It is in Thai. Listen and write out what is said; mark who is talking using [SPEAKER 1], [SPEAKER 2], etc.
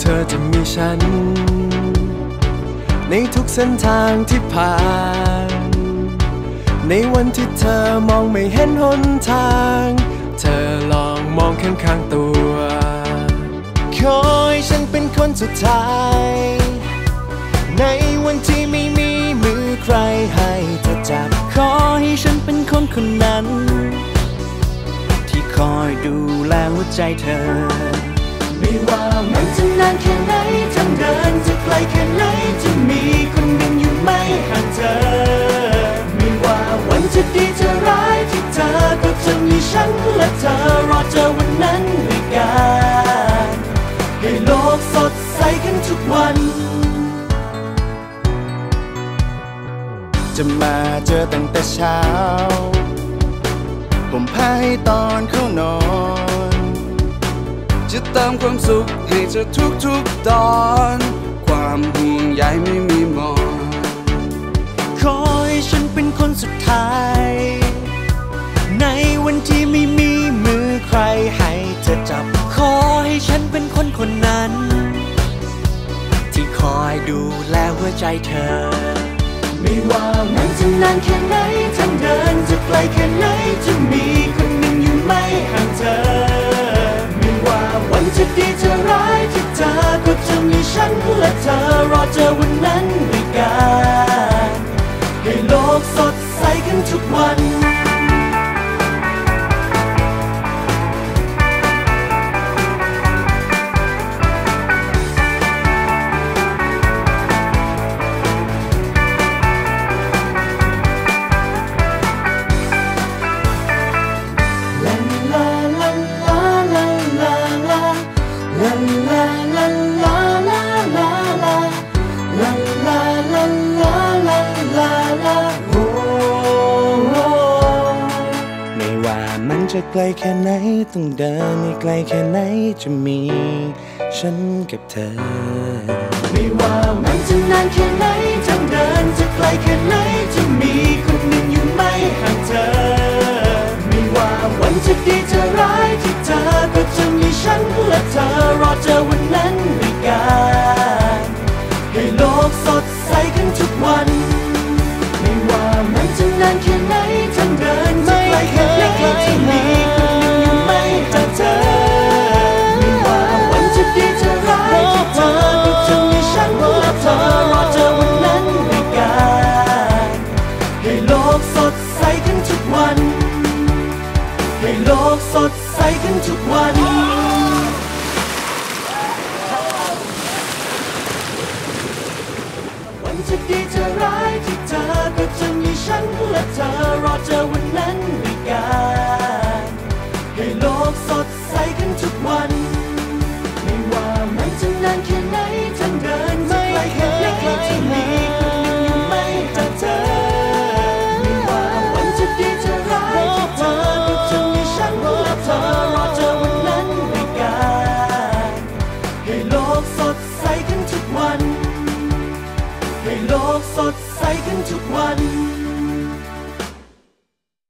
[SPEAKER 1] เธอจะมีฉัน ในทุกเส้นทางที่ผ่าน ในวันที่เธอมองไม่เห็นหนทาง เธอลองมองข้างๆตัวขอให้ฉันเป็นคนสุดท้าย ในวันที่ไม่มีมือใครให้เธอจับ
[SPEAKER 2] ขอให้ฉันเป็นคนคนนั้น ที่คอยดูแลหัวใจเธอ
[SPEAKER 1] ไม่ว่ามันจะนานแค่ไหนทางเดินจะไกลแค่ไหนจะมีคนหนึ่งอยู่ไม่ห่างเธอ ไม่ว่าวันจะดีจะร้ายที่เธอก็จะมีฉันและเธอรอเจอวันนั้นด้วยกันให้โลกสดใสกันทุกวัน
[SPEAKER 2] จะมาเจอตั้งแต่เช้า ผมพาให้ตอนเข้านอน จะเติมความสุขให้เธอทุกทุกๆตอน ความห่วงใยไม่มีหมอนขอให้ฉันเป็นคนสุดท้าย ในวันที่ไม่มีมือใครให้เธอจับ ขอให้ฉันเป็นคนคนนั้น ที่คอยดูแลหัวใจเธอ
[SPEAKER 1] ไม่ว่ามันจะ จะดีจะร้ายที่เธอก็จะมีฉันและเธอรอเจอวันนั้นด้วยกันให้โลกสดใสขึ้นทุกวัน
[SPEAKER 2] จะไกลแค่ไหนต้องเดินให้ไกลแค่ไหนจะมี ฉันกับเธอ
[SPEAKER 1] ไม่ว่ามันจะนานแค่ไหนจะเดินจะไกลแค่ไหนจะมีคนหนึ่งอยู่ไม่ห่างเธอ ไม่ว่าวันจะดีจะร้ายที่เธอก็จะมีฉันและเธอรอเจอวันนั้น กสดใสขึ้นทุกวัน วันจะดีจะร้ายที่เธอก็จะมีฉันและเธอรอเจอวันนั้นด้วยกัน ให้โลกสดใสขึ้นทุกวัน โลกสดใสขึ้นทุกวัน